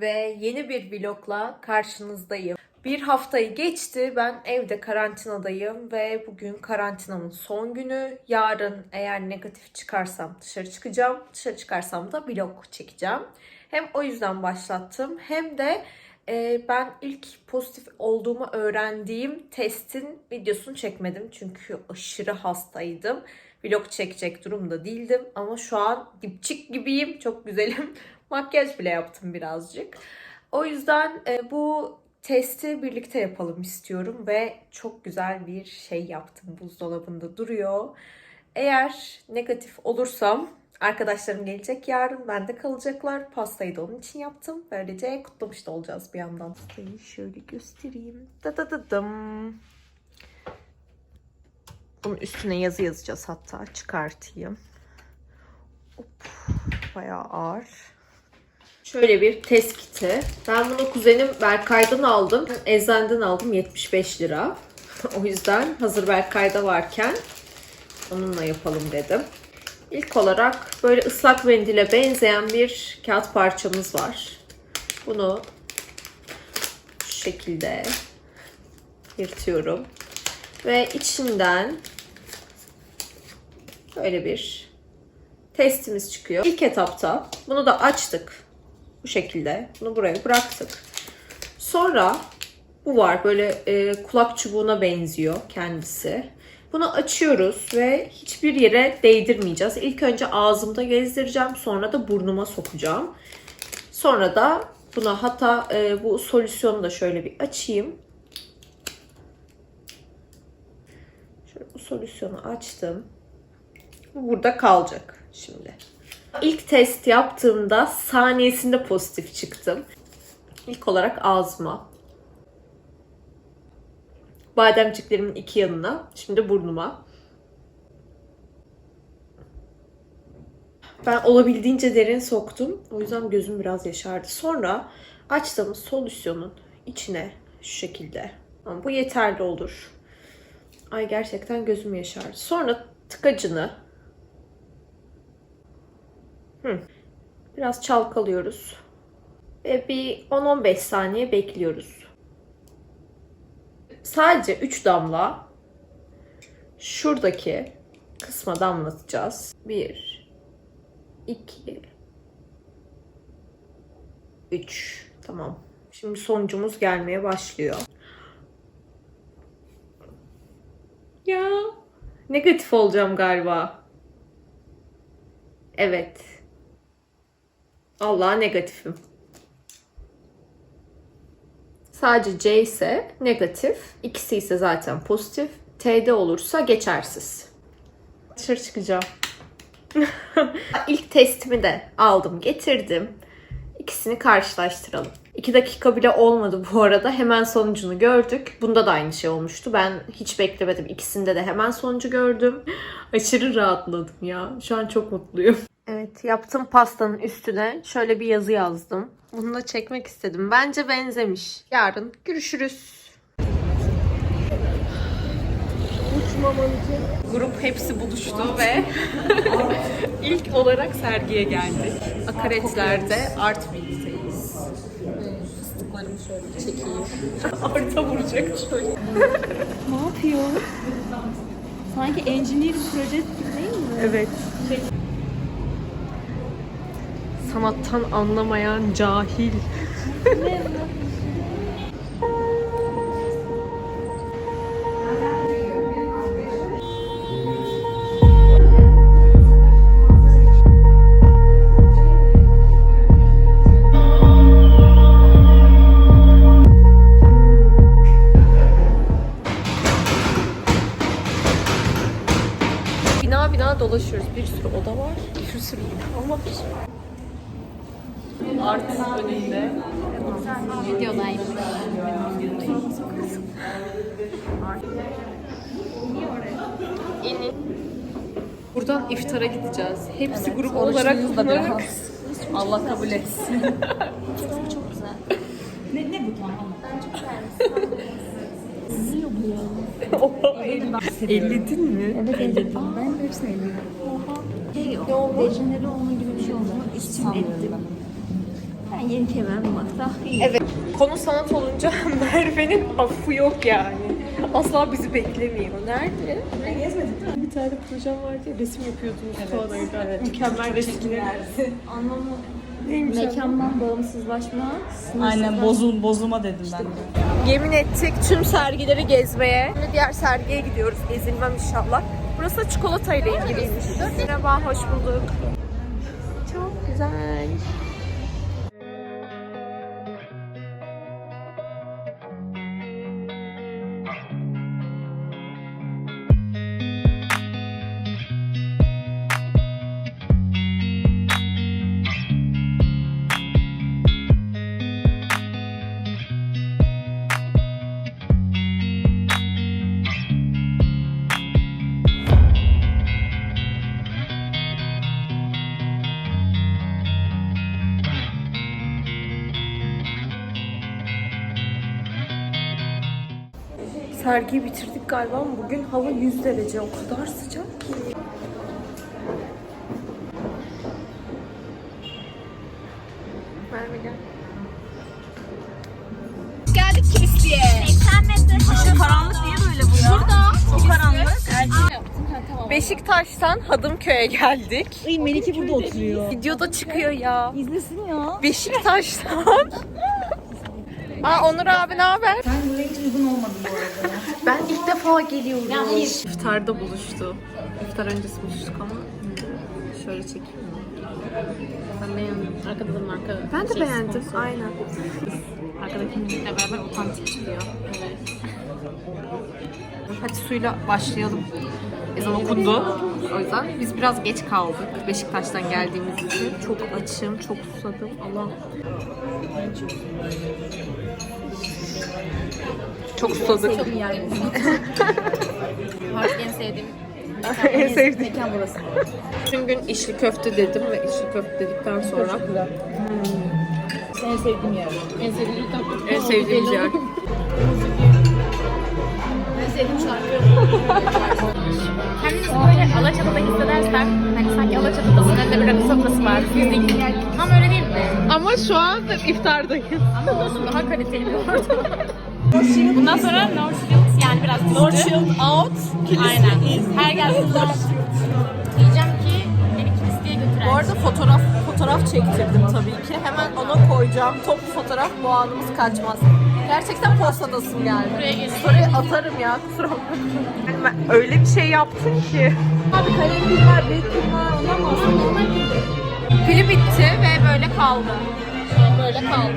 ve yeni bir vlogla karşınızdayım. Bir haftayı geçti. Ben evde karantinadayım ve bugün karantinamın son günü. Yarın eğer negatif çıkarsam dışarı çıkacağım. Dışarı çıkarsam da vlog çekeceğim. Hem o yüzden başlattım hem de e, ben ilk pozitif olduğumu öğrendiğim testin videosunu çekmedim. Çünkü aşırı hastaydım. Vlog çekecek durumda değildim. Ama şu an dipçik gibiyim. Çok güzelim. Makyaj bile yaptım birazcık. O yüzden e, bu testi birlikte yapalım istiyorum ve çok güzel bir şey yaptım. Buzdolabında duruyor. Eğer negatif olursam arkadaşlarım gelecek yarın. Bende kalacaklar. Pastayı da onun için yaptım. Böylece kutlamış da olacağız bir yandan. Pastayı şöyle göstereyim. Da da da dım. Bunun üstüne yazı yazacağız hatta. Çıkartayım. Hop, bayağı ağır. Şöyle bir test kiti. Ben bunu kuzenim Berkay'dan aldım. Eczaneden aldım 75 lira. o yüzden hazır Berkay'da varken onunla yapalım dedim. İlk olarak böyle ıslak mendile benzeyen bir kağıt parçamız var. Bunu şu şekilde yırtıyorum. Ve içinden böyle bir testimiz çıkıyor. İlk etapta bunu da açtık. Bu şekilde. Bunu buraya bıraktık. Sonra bu var. Böyle e, kulak çubuğuna benziyor kendisi. Bunu açıyoruz ve hiçbir yere değdirmeyeceğiz. İlk önce ağzımda gezdireceğim. Sonra da burnuma sokacağım. Sonra da buna hatta e, bu solüsyonu da şöyle bir açayım. Şöyle bu solüsyonu açtım. Bu burada kalacak şimdi. İlk test yaptığımda saniyesinde pozitif çıktım. İlk olarak ağzıma. Bademciklerimin iki yanına. Şimdi burnuma. Ben olabildiğince derin soktum. O yüzden gözüm biraz yaşardı. Sonra açtığımız solüsyonun içine şu şekilde. Ama bu yeterli olur. Ay gerçekten gözüm yaşardı. Sonra tıkacını Biraz çalkalıyoruz. Ve bir 10-15 saniye bekliyoruz. Sadece 3 damla şuradaki kısma damlatacağız. 1 2 3 Tamam. Şimdi sonucumuz gelmeye başlıyor. Ya negatif olacağım galiba. Evet. Allah negatifim. Sadece C ise negatif, ikisi ise zaten pozitif. T'de olursa geçersiz. Dışarı çıkacağım. İlk testimi de aldım, getirdim. İkisini karşılaştıralım. 2 dakika bile olmadı bu arada. Hemen sonucunu gördük. Bunda da aynı şey olmuştu. Ben hiç beklemedim. İkisinde de hemen sonucu gördüm. Aşırı rahatladım ya. Şu an çok mutluyum. Evet yaptım pastanın üstüne şöyle bir yazı yazdım. Bunu da çekmek istedim. Bence benzemiş. Yarın görüşürüz. Grup hepsi buluştu ve ilk olarak sergiye geldik. Akaretler'de Art Week'teyiz. Fıstıklarımı şöyle çekeyim. Arta vuracak şöyle. Ne yapıyor? Sanki engineer proje gibi değil mi? Evet. Sanattan anlamayan cahil. İftara gideceğiz. Hepsi grup olarak kullanarak. Allah kabul etsin. Çok güzel. Ne, ne bu tamam? Ben çok beğendim. Ne bu ya? Elledin mi? Evet elledim. Ben hepsini elledim. Oha. Şey yok. Dejinleri onun gibi bir şey oldu. İçim ettim. Ben yeni kemer bulmakta iyi. Evet. Konu sanat olunca Merve'nin affı yok yani. Asla bizi beklemiyor. Nerede? Ben gezmedim Bir tane projem vardı ya, resim yapıyordunuz sonra. Evet. Mükemmel resimler. Anlamı Neymiş mekandan bağımsızlaşma. Aynen bozul bozulma dedim ben de. Yemin ettik tüm sergileri gezmeye. Şimdi diğer sergiye gidiyoruz. Ezilmem inşallah. Burası da çikolata ile ilgiliymiş. Merhaba, hoş bulduk. Çok güzel. Sergiyi bitirdik galiba ama bugün hava 100 derece. O kadar sıcak ki. Merve gel. Geldik kilisliye. 80 metre falan. Karanlık niye böyle bu ya? Şurada. Çok karanlık. Beşiktaş'tan Hadımköy'e geldik. Ay Melike burada oturuyor. Videoda çıkıyor ya. İzlesin ya. Beşiktaş'tan. Aa Onur abi ne haber? Ben buraya hiç uygun olmadım bu arada. Ben ilk defa geliyorum. Ya hayır. İftarda buluştu. İftar öncesi buluştuk ama şöyle çekeyim. Ben beğendim. Arkada da marka Ben de şey, beğendim. sponsor. Aynen. Arkadaki müzikle beraber otantik çıkıyor. Evet. Hadi suyla başlayalım. Ezan okundu. O yüzden biz biraz geç kaldık. Beşiktaş'tan geldiğimiz için. Çok açım, çok susadım. Allah. Çok susadık. Çok iyi yer. Artık en sevdiğim en sevdiğim. mekan burası. Tüm gün içli köfte dedim ve içli köfte dedikten sonra En sevdiğim yer. En sevdiğim dakika. en sevdiğimiz yer. En sevdiğim şarkı. Kendinizi böyle Alaçatı'da hissedersen hani sanki Alaçatı'dasın önünde bir rakı sofrası var. Müzik. Tam öyle değil mi? Ama şu an iftardayız. Ama olsun daha kaliteli bir ortam. Bundan sonra Northfield yani biraz üstü. Northfield out. Aynen. Her geldiğimde diyeceğim ki beni kilisliğe götüren. Bu arada fotoğraf fotoğraf çektirdim tabii ki. Hemen ona koyacağım. Toplu fotoğraf bu anımız kaçmaz. Gerçekten postadasım geldi. Buraya gelin. Story atarım ya kusura bakma. Öyle bir şey yaptın ki. Abi kalem pil var, büyük pil var. Bahsediyorum. Pili bitti ve böyle kaldı. Şu an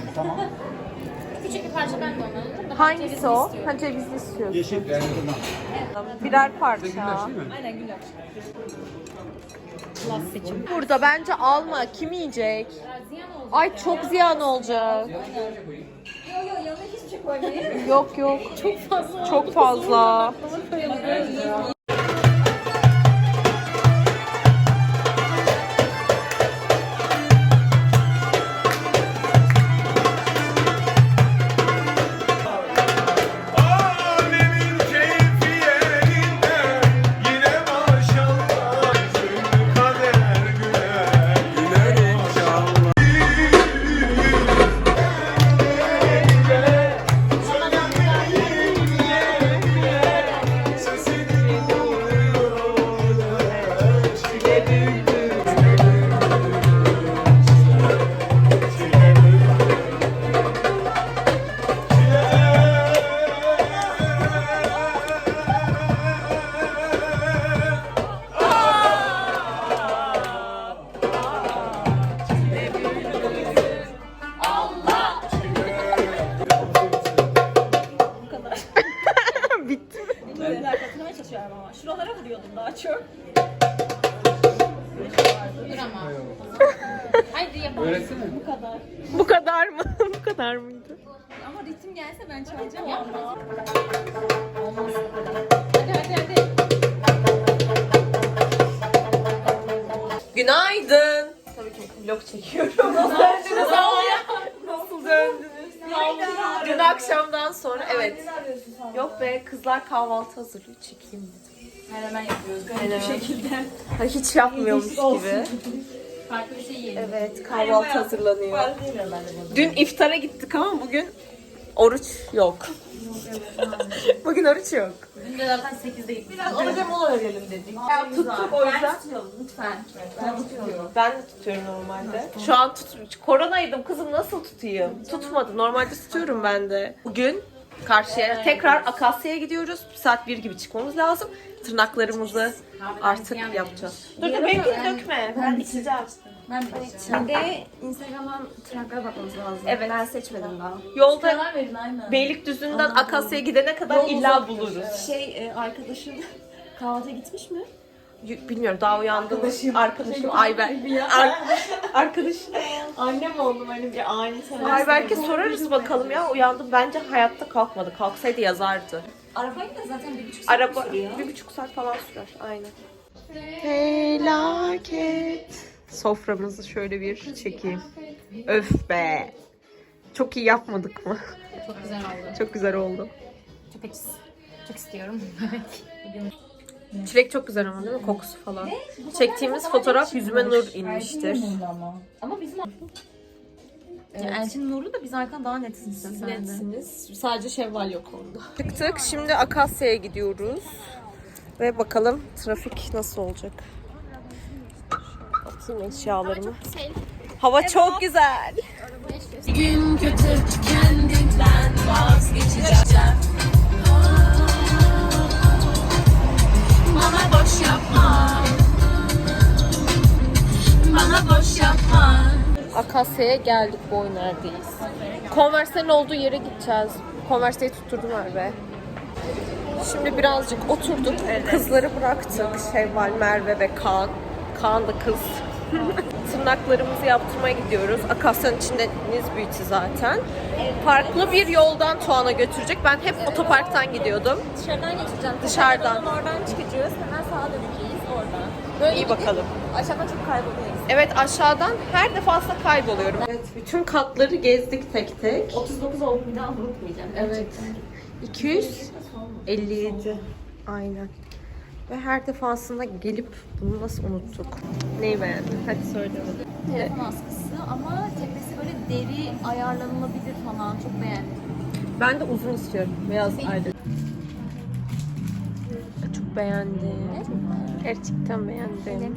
böyle kaldı. Küçük bir parça ben de onu alırım. Daha Hangisi cevizli o? istiyorum. Ha cevizli istiyorsun. Yeşil Birer parça. Plus seçim. Burada bence alma. Kim yiyecek? Ziyan oldu. Ay çok ziyan olacak. Yok yok. Çok fazla. Çok fazla. Ama. Haydi yapalım. Bu kadar. Bu kadar mı? Bu kadar mıydı? Ama ritim gelse ben çalacağım Yapma. ama. Hadi hadi hadi. Günaydın. Tabii ki vlog çekiyorum. Nasıl döndünüz Nasıl döndünüz? Dün akşamdan sonra evet. Yok be kızlar kahvaltı hazırlıyor. Çekeyim dedim. Hemen yapıyoruz garip bir şekilde. Ha, hiç yapmıyormuş gibi. Farklı bir şey yiyelim. Evet kahvaltı hazırlanıyor. Dün iftara gittik ama bugün oruç yok. bugün oruç yok. Dün de zaten 8'de gittik. Ona mola verelim dedik. Ya tuttuk o yüzden. tutuyorum lütfen. Ben tutuyorum. Ben de tutuyorum normalde. Şu an tut koronaydım kızım nasıl tutayım? Tutmadı. Normalde tutuyorum ben de. Bugün karşıya tekrar Akasya'ya gidiyoruz. Bir saat bir gibi çıkmamız lazım. Tırnaklarımızı artık yapacağız. Dur dur benimkini dökme. Ben içeceğim. Ben içeceğim. Bir de Instagram'dan tırnaklara bakmamız lazım. Evet. Ben seçmedim daha. Yolda Karar verin aynen. Beylikdüzü'nden Akasya'ya gidene kadar illa buluruz. Şey, e, arkadaşın kahvaltıya gitmiş mi? Y- Bilmiyorum daha uyandım. Arkadaşım. Arkadaşım Ayber. Ar- arkadaşım. Annem oldum hani bir ani Ayberk'e sorarız bakalım ya. Uyandım. Bence hayatta kalkmadı. Kalksaydı yazardı. Arabayla da zaten bir buçuk saat Araba sürüyor. bir buçuk saat falan sürer. Aynen. Felaket. Soframızı şöyle bir çekeyim. Öf be. Çok iyi yapmadık mı? Çok güzel oldu. Çok güzel oldu. Çok açız. Çok istiyorum. Çilek çok güzel ama değil mi? Kokusu falan. Çektiğimiz fotoğraf yüzüme nur inmiştir. Ama bizim Ya Elçin Nur'u da biz arkadan daha de. Netsiniz. Sadece Şevval yok onda. Çıktık. Şimdi Akasya'ya gidiyoruz. Ve bakalım trafik nasıl olacak. Atayım eşyalarımı. Hava çok güzel. Gün kötü kendinden vazgeçeceğim. Bana boş yapma. Bana boş yapma. Akasya'ya geldik Boyner'deyiz. Converse'lerin olduğu yere gideceğiz. Converse'yi tutturdum Merve. Şimdi birazcık oturduk. Kızları bıraktık. Şevval, Merve ve Kaan. Kaan da kız. Tırnaklarımızı yaptırmaya gidiyoruz. Akasya'nın içinde Nizbüyt'i zaten. Farklı bir yoldan Tuan'a götürecek. Ben hep otoparktan gidiyordum. Dışarıdan geçeceğim. Dışarıdan. Oradan çıkacağız. Hemen sağa döneceğiz oradan. İyi bakalım. Aşağıdan çok kayboluyuz. Evet aşağıdan her defasında kayboluyorum. Evet bütün katları gezdik tek tek. 39 oldu bir daha unutmayacağım. Evet. 257. Aynen. Ve her defasında gelip bunu nasıl unuttuk? Neyi beğendin? Hadi söyle. Telefon askısı ama tepesi böyle deri ayarlanılabilir falan. Çok beğendim. Ben de uzun istiyorum. Beyaz ayrı. Çok beğendim. Gerçekten beğendim.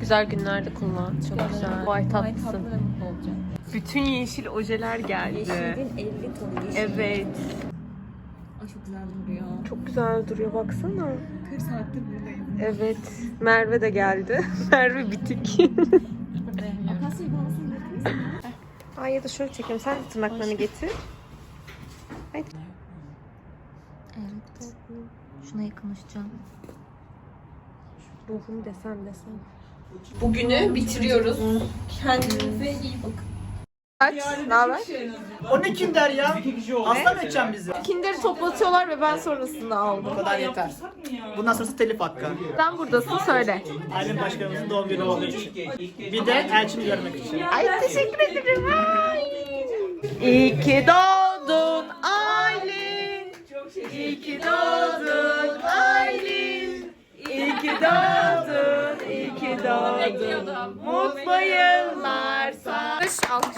Güzel günlerde kullan. Çok güzel. Vay tatlısın. mutlu. Bütün yeşil ojeler geldi. Yeşilin 50 tonu yeşil. Evet. Ay çok güzel duruyor. Çok güzel duruyor baksana. 40 saattir buradayım. Evet. Merve de geldi. Merve bitik. Akasya uygulamasını? Ay ya da şöyle çekeyim. Sen de tırnaklarını getir. Evet. Şuna yakınlaşacağım. Ruhum desem desem. Bugünü bitiriyoruz. Kendinize iyi bakın. Kaç? Ne haber? O ne kim der ya? Hasta mı edeceksin bizi? Kinderi toplatıyorlar ve ben sonrasında aldım. Bu kadar yeter. Bundan sonrası telif hakkı. Sen buradasın söyle. Aylin Başkanımızın doğum günü olduğu için. Bir de Elçin'i görmek için. Ay teşekkür ederim. Ay. İyi ki doğdun Aylin. İyi ki doğdun Aylin. İyi ki doğdun, iyi ki doğdun. Mutlu yıllar sana. Alkış.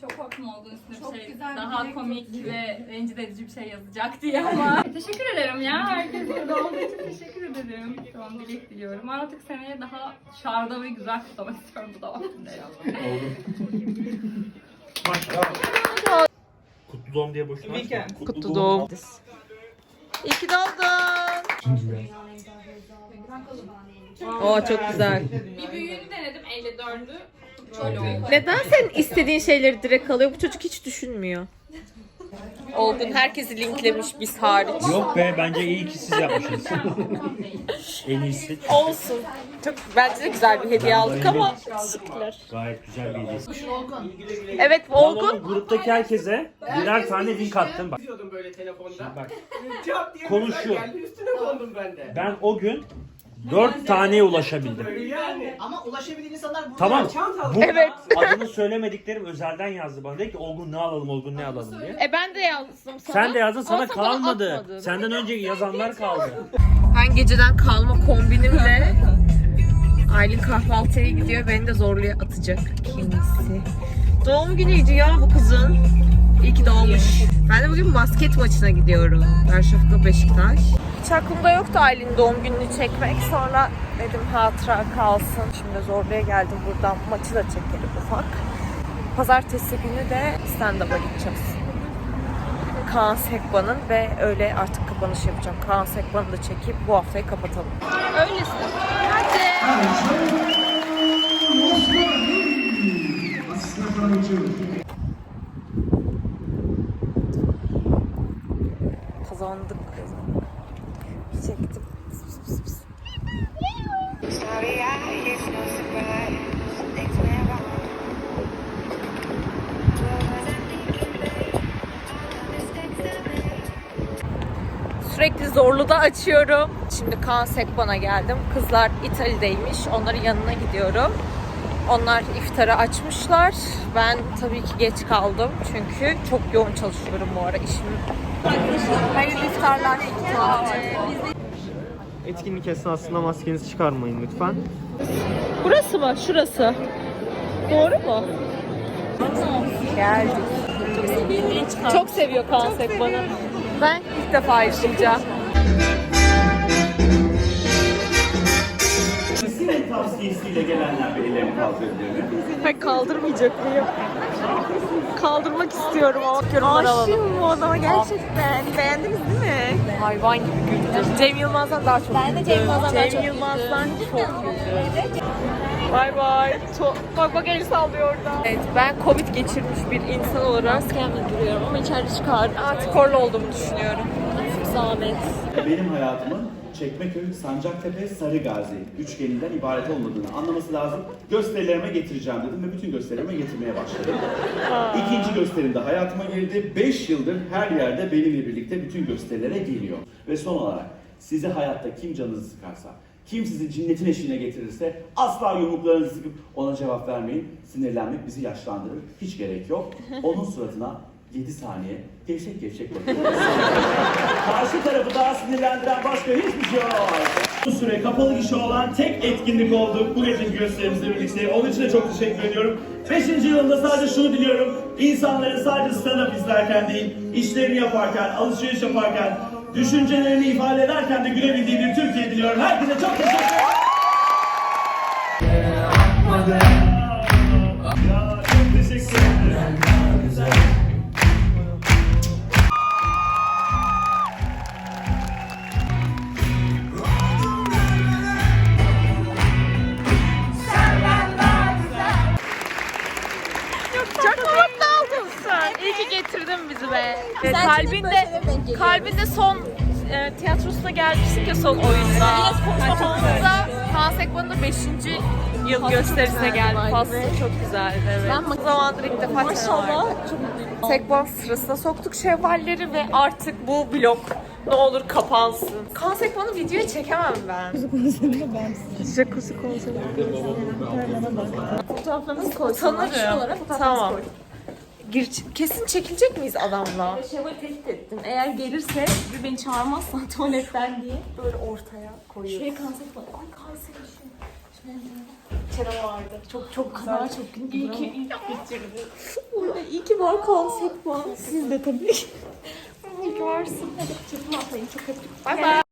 Çok oldu üstüne bir şey daha komik ve rencide edici bir şey yazacak diye ama teşekkür ederim ya herkese burada olduğu için teşekkür ederim. Tamam dilek diliyorum. Artık seneye daha şarda ve güzel kutlamak istiyorum bu da vaktinde ya. Kutlu doğum diye boşuna açma. Kutlu doğum. İyi ki doğdun. Oo çok güzel. Bir büyüğünü denedim 54'ü. Neden sen istediğin şeyleri direkt alıyor? Bu çocuk hiç düşünmüyor. Olgun herkesi linklemiş biz hariç. Yok be bence iyi ki siz yapmışsınız. en iyisi. Olsun. Çok bence de güzel bir hediye aldık ama teşekkürler. Gayet güzel bir hediye. Evet Olgun. gruptaki herkese birer tane link attım. Bak, böyle telefonda. bak Cevap diye Konuşuyor. geldi, Üstüne kondum ben de. ben o gün 4 taneye ulaşabildim. Yani. Ama ulaşabildiğin insanlar burada Tamam. çanta Bu Evet. adını söylemediklerim özelden yazdı bana. Dedi ki Olgun ne alalım Olgun ne alalım diye. E ben de yazdım sana. Sen de yazdın sana Ama kalmadı. atmadı. Senden önce yazanlar kaldı. Ben geceden kalma kombinimle Aylin kahvaltıya gidiyor. Beni de zorluya atacak kendisi. Doğum günüydü ya bu kızın. İyi ki doğmuş. Ben de bugün basket maçına gidiyorum. Darüşşafaka Beşiktaş. Hiç aklımda yoktu Aylin'in doğum gününü çekmek. Sonra dedim hatıra kalsın. Şimdi Zorlu'ya geldim buradan. Maçı da çekelim ufak. Pazartesi günü de stand-up'a gideceğiz. Kaan Sekban'ın ve öyle artık kapanış yapacağım. Kaan Sekban'ı da çekip bu haftayı kapatalım. Kazandık. Zorlu'da açıyorum. Şimdi Kaan Sekban'a geldim. Kızlar İtalya'daymış. Onların yanına gidiyorum. Onlar iftarı açmışlar. Ben tabii ki geç kaldım. Çünkü çok yoğun çalışıyorum bu ara. İşim Hayırlı iftarlar. Etkinlik esnasında maskenizi çıkarmayın lütfen. Burası mı? Şurası. Doğru mu? Geldik. Çok seviyor Kaan Sekban'ı. Ben ilk defa yaşayacağım. Tavsiyesiyle gelenler bir ellerini kaldırabilir Ben kaldırmayacak mıyım? Kaldırmak istiyorum ama yorumlar alalım. Aşığım bu adama gerçekten. Beğendiniz değil mi? Hayvan gibi güldü. Cem Yılmaz'dan daha çok Ben de Cem Yılmaz'dan Cem çok Yılmaz'dan çok güldü. Bay bay. Çok... Bak bak el sallıyor orada. Evet ben Covid geçirmiş bir insan olarak maskemle duruyorum ama içeride çıkar. Antikorlu olduğumu düşünüyorum. Zahmet. Benim hayatımın Çekmeköy, Sancaktepe, Sarıgazi üçgeninden ibaret olmadığını anlaması lazım. Gösterilerime getireceğim dedim ve bütün gösterilerime getirmeye başladım. İkinci gösterimde hayatıma girdi. 5 yıldır her yerde benimle birlikte bütün gösterilere geliyor. Ve son olarak size hayatta kim canınızı sıkarsa, kim sizi cinnetin eşiğine getirirse asla yumruklarınızı sıkıp ona cevap vermeyin. Sinirlenmek bizi yaşlandırır. Hiç gerek yok. Onun suratına 7 saniye gevşek gevşek bakın. Karşı tarafı daha sinirlendiren başka hiçbir şey yok. Bu süre kapalı gişe olan tek etkinlik oldu bu geceki gösterimizle birlikte. Onun için de çok teşekkür ediyorum. Beşinci yılında sadece şunu diliyorum. İnsanların sadece stand-up izlerken değil, işlerini yaparken, alışveriş yaparken, düşüncelerini ifade ederken de gülebildiği bir Türkiye diliyorum. Herkese çok teşekkür ederim. Ya çok teşekkür ederim. E, kalbinde, kalbinde son e, tiyatrosuna gelmiştik ya son oyunda. Konuşmamızda Kaan Sekban'ın da 5. yıl gösterisine geldik. Faslı çok güzeldi evet. Ben o zamandır ilk defa Maşallah çok mutluyum. Sekban sırasına soktuk şevvalleri ve artık bu blok ne olur kapansın. Kaan Sekban'ı videoya çekemem ben. Jacuzzi konseri Fotoğraflarınızı koysunlar. Tanırım. Tamam. Gir, kesin çekilecek miyiz adamla? Şevval tehdit ettim. Eğer gelirse bir beni çağırmazsan tuvaletten diye böyle ortaya koyuyorum. Şuraya kanser falan. Ay kanser. Kerem vardı. Çok çok kadar çok gün İyi ki iyi geçirdi. Burada iyi ki var konsept var. Siz de tabii. iyi ki varsın. Hadi çöpümü atayım. Çok öptüm. Bye bye.